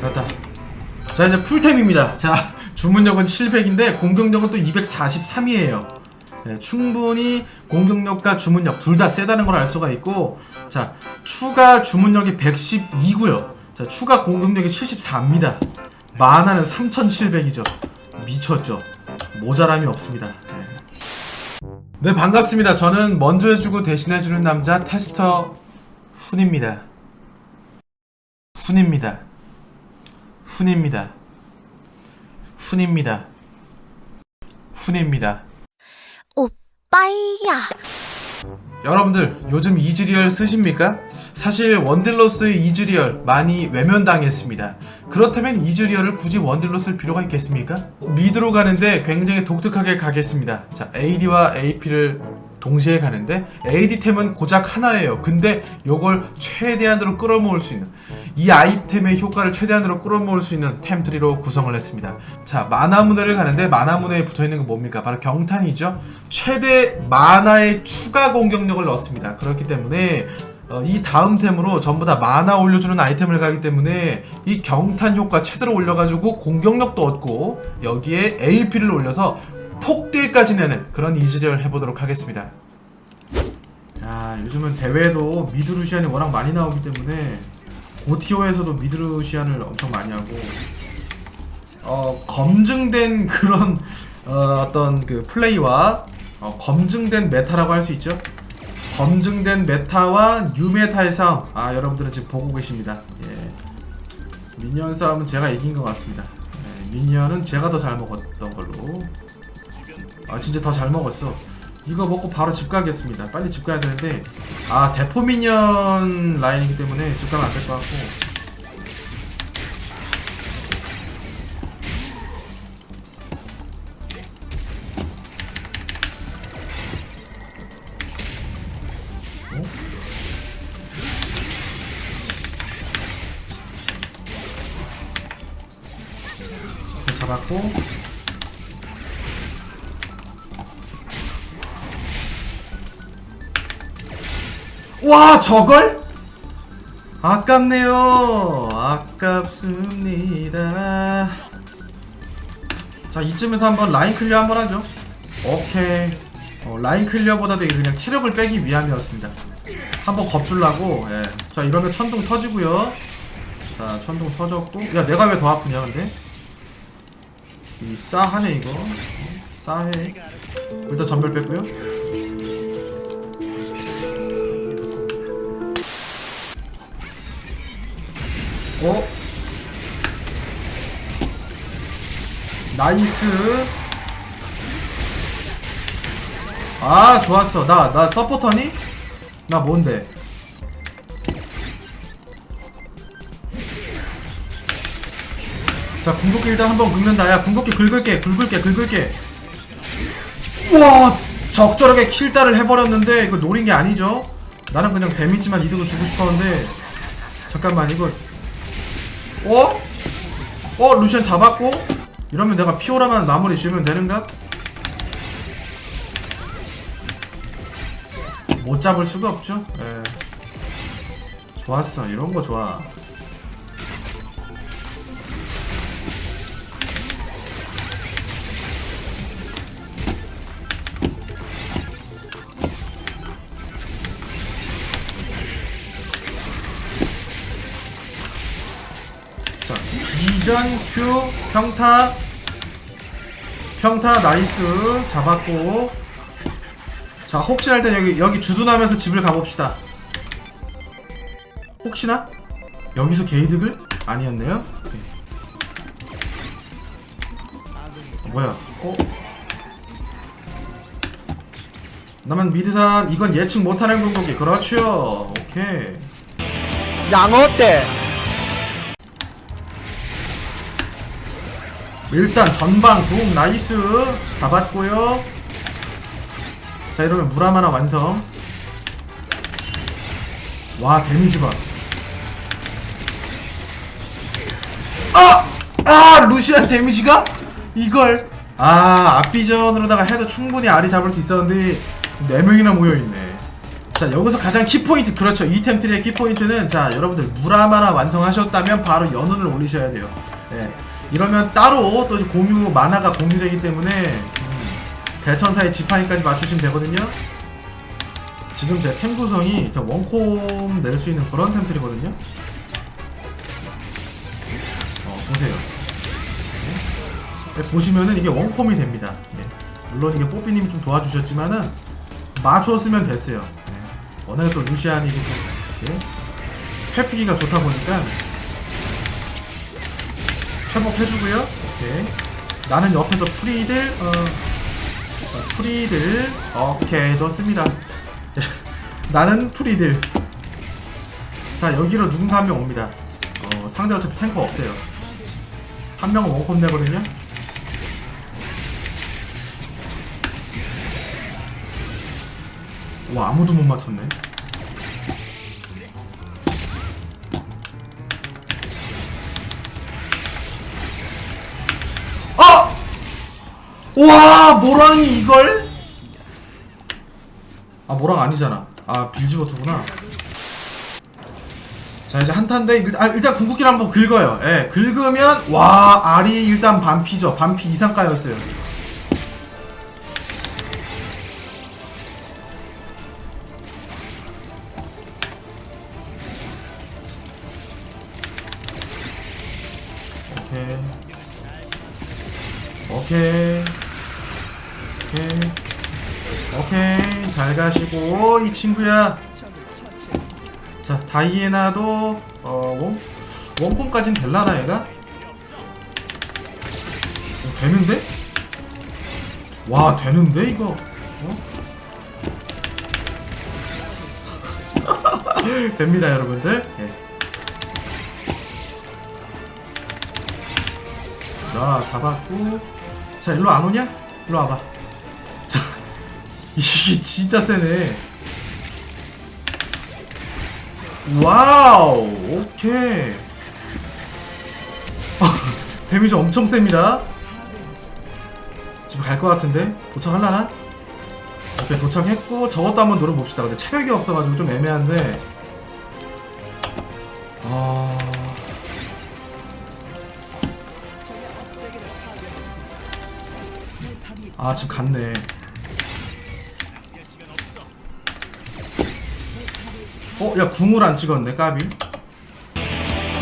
됐다. 자 이제 풀템입니다. 자 주문력은 700인데 공격력은 또 243이에요. 네, 충분히 공격력과 주문력 둘 다 세다는 걸 알 수가 있고 자 추가 주문력이 112고요. 자 추가 공격력이 74입니다. 만화는 3700이죠. 미쳤죠. 모자람이 없습니다. 네. 네 반갑습니다. 저는 먼저 해주고 대신해주는 남자 테스터 훈입니다. 훈입니다. 훈입니다. 훈입니다. 훈입니다. 오빠야. 여러분들 요즘 이즈리얼 쓰십니까? 사실 원딜러스의 이즈리얼 많이 외면당했습니다. 그렇다면 이즈리얼을 굳이 원딜러 쓸 필요가 있겠습니까? 미드로 가는데 굉장히 독특하게 가겠습니다. 자, AD와 AP를 동시에 가는데 AD템은 고작 하나예요. 근데 요걸 최대한으로 끌어모을 수 있는 이 아이템의 효과를 최대한으로 끌어모을 수 있는 템트리로 구성을 했습니다. 자, 마나무네를 가는데 마나무네에 붙어 있는 건 뭡니까? 바로 경탄이죠. 최대 마나의 추가 공격력을 넣습니다. 그렇기 때문에 어, 이 다음 템으로 전부 다 마나 올려주는 아이템을 가기 때문에 이 경탄 효과 최대로 올려가지고 공격력도 얻고 여기에 AP를 올려서 폭딜까지 내는 그런 이즈리얼 해보도록 하겠습니다. 야 요즘은 대회에도 미드루시안이 워낙 많이 나오기 때문에 고티오에서도 미드루시안을 엄청 많이 하고 어, 검증된 그런 어, 어떤 그 플레이와 어, 검증된 메타라고 할 수 있죠. 검증된 메타와 뉴 메타의 싸움. 아 여러분들은 지금 보고 계십니다. 예. 미니언 싸움은 제가 이긴 것 같습니다. 예, 미니언은 제가 더 잘 먹었던 걸로. 아 진짜 더 잘 먹었어. 이거 먹고 바로 집 가겠습니다. 빨리 집 가야 되는데 아 대포 미니언 라인이기 때문에 집 가면 안 될 것 같고. 이렇게 잡았고 와 저걸? 아깝네요. 아깝습니다. 자 이쯤에서 한번 라인 클리어 한번 하죠. 오케이. 어, 라인 클리어보다도 이게 그냥 체력을 빼기 위함이었습니다. 한번 겁줄라고 예. 자 이러면 천둥 터지고요. 자 천둥 터졌고. 야 내가 왜 더 아프냐 근데? 이 싸하네 이거. 어, 싸해. 일단 전멸 뺐고요 어? 나이스. 아 좋았어. 나 나 서포터니? 나 뭔데? 자 궁극기 일단 한번 긁는다. 야 궁극기 긁을게 긁을게 긁을게. 우와 적절하게 킬다를 해버렸는데 이거 노린 게 아니죠? 나는 그냥 데미지만 이득을 주고 싶었는데 잠깐만 이거 어? 어 루시안 잡았고 이러면 내가 피오라만 마무리 지으면 되는가? 못 잡을 수가 없죠 예. 좋았어 이런 거 좋아 기전 Q 평타. 평타 나이스. 잡았고. 자 혹시나 일단 여기 여기 주둔하면서 집을 가봅시다. 혹시나? 여기서 게이득을? 아니었네요. 어, 뭐야? 어? 나만 미드삼 이건 예측 못하는 궁극기. 그렇죠. 오케이. 양어 때 일단 전방 궁 나이스. 잡았고요. 자 이러면 무람 하나 완성. 와 데미지 봐. 아! 아 루시안 데미지가? 이걸? 아 앞비전으로다가 해도 충분히 알이 잡을 수 있었는데 4명이나 모여있네. 자 여기서 가장 키포인트 그렇죠. 이 템 트리의 키포인트는 자 여러분들 무라마나 완성하셨다면 바로 연운을 올리셔야 돼요. 예 이러면 따로 또 공유 만화가 공유되기 때문에 음, 대천사의 지팡이까지 맞추시면 되거든요. 지금 제 템 구성이 저 원콤 낼 수 있는 그런 템트리거든요. 어 보세요. 예, 보시면은 이게 원콤이 됩니다. 예. 물론 이게 뽀삐님이 좀 도와주셨지만은 맞췄으면 됐어요. 예. 워낙에 또 루시안이 또 예? 회피기가 좋다 보니까 회복해주고요. 오케이. 나는 옆에서 프리들 어, 어, 프리들 오케이 좋습니다. 나는 프리들. 자 여기로 누군가 한 명 옵니다. 어, 상대 어차피 탱커 없어요. 한 명은 원콤 내거든요. 와 아무도 못 맞췄네. 와 모랑이 이걸? 아 모랑 아니잖아. 아 빌지버터구나. 자 이제 한타인데 일단, 아, 일단 궁극기를 한번 긁어요. 예, 긁으면 와 알이 일단 반피죠. 반피 이상 까였어요. 오케이. 오케이. 오케이. 오케이. 잘 가시고 이 친구야. 자 다이애나도 어 원, 원콤까진 될라나 얘가? 어, 되는데? 와 되는데 이거? 어? 됩니다 여러분들. 예. 자 잡았고 자 일로 안 오냐? 일로 와봐 자 이게 진짜 세네. 와우 오케이. 데미지 엄청 셉니다. 지금 갈 것 같은데? 도착할라나? 오케이 도착했고 저것도 한번 노려봅시다. 근데 체력이 없어가지고 좀 애매한데. 아... 아 지금 갔네 어? 야 궁을 안 찍었네 까비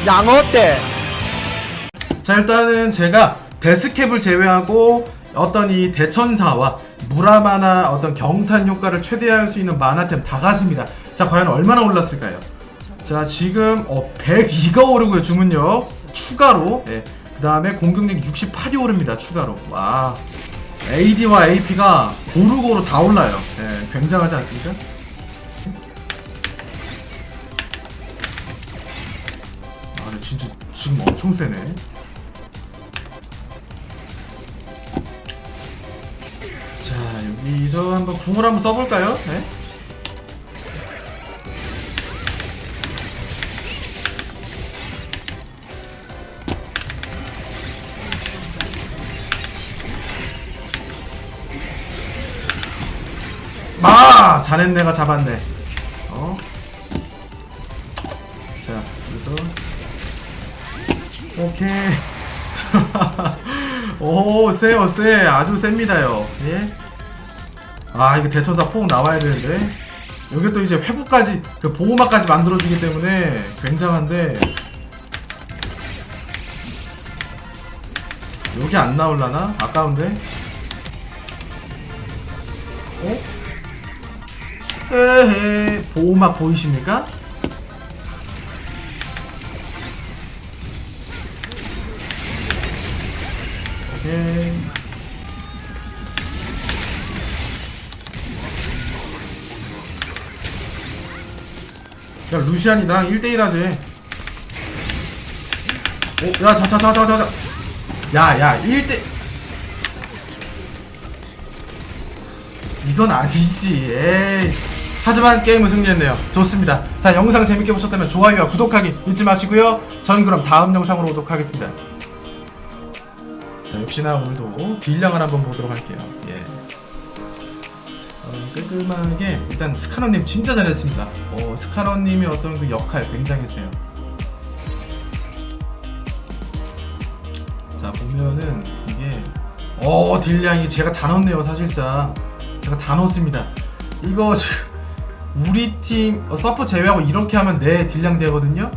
양어 때 자 일단은 제가 데스캡을 제외하고 어떤 이 대천사와 무라마나 어떤 경탄 효과를 최대화할 수 있는 만화템 다 갔습니다 자 과연 얼마나 올랐을까요? 자 지금 어 102가 오르고요 주문력 추가로 예. 그 다음에 공격력 68이 오릅니다 추가로 와 AD와 AP가 고루고루 다 올라요 예, 굉장하지 않습니까? 지금 엄청 세네 자 여기서 한번 궁을 한번 써볼까요? 네? 아! 자넨 내가 잡았네 어? 자 그래서 오케이 오 세요 세 아주 셉니다요 예? 아 이거 대천사 폭 나와야 되는데 여기 또 이제 회복까지 그 보호막까지 만들어주기 때문에 굉장한데 여기 안 나올라나? 아까운데? 어? 에헤 보호막 보이십니까? 오케이 야 루시안이 나랑 1대1 하지 오, 야, 자, 자, 자, 자, 자, 자. 야, 야, 1대. 이건 아니지. 에이. 하지만 게임은 승리했네요. 좋습니다. 자, 영상 재밌게 보셨다면 좋아요와 구독하기 잊지 마시고요. 전 그럼 다음 영상으로 오도록 하겠습니다. 자, 역시나 오늘도 딜량을 한번 보도록 할게요. 예. 어, 깔끔하게 일단 스카너님 진짜 잘했습니다. 어, 스카너님의 어떤 그 역할 굉장했어요. 자 보면은 이게 어 딜량이 제가 다 넣었네요 사실상 제가 다 넣었습니다. 이거 우리 팀 어, 서프 제외하고 이렇게 하면 내 딜량 되거든요.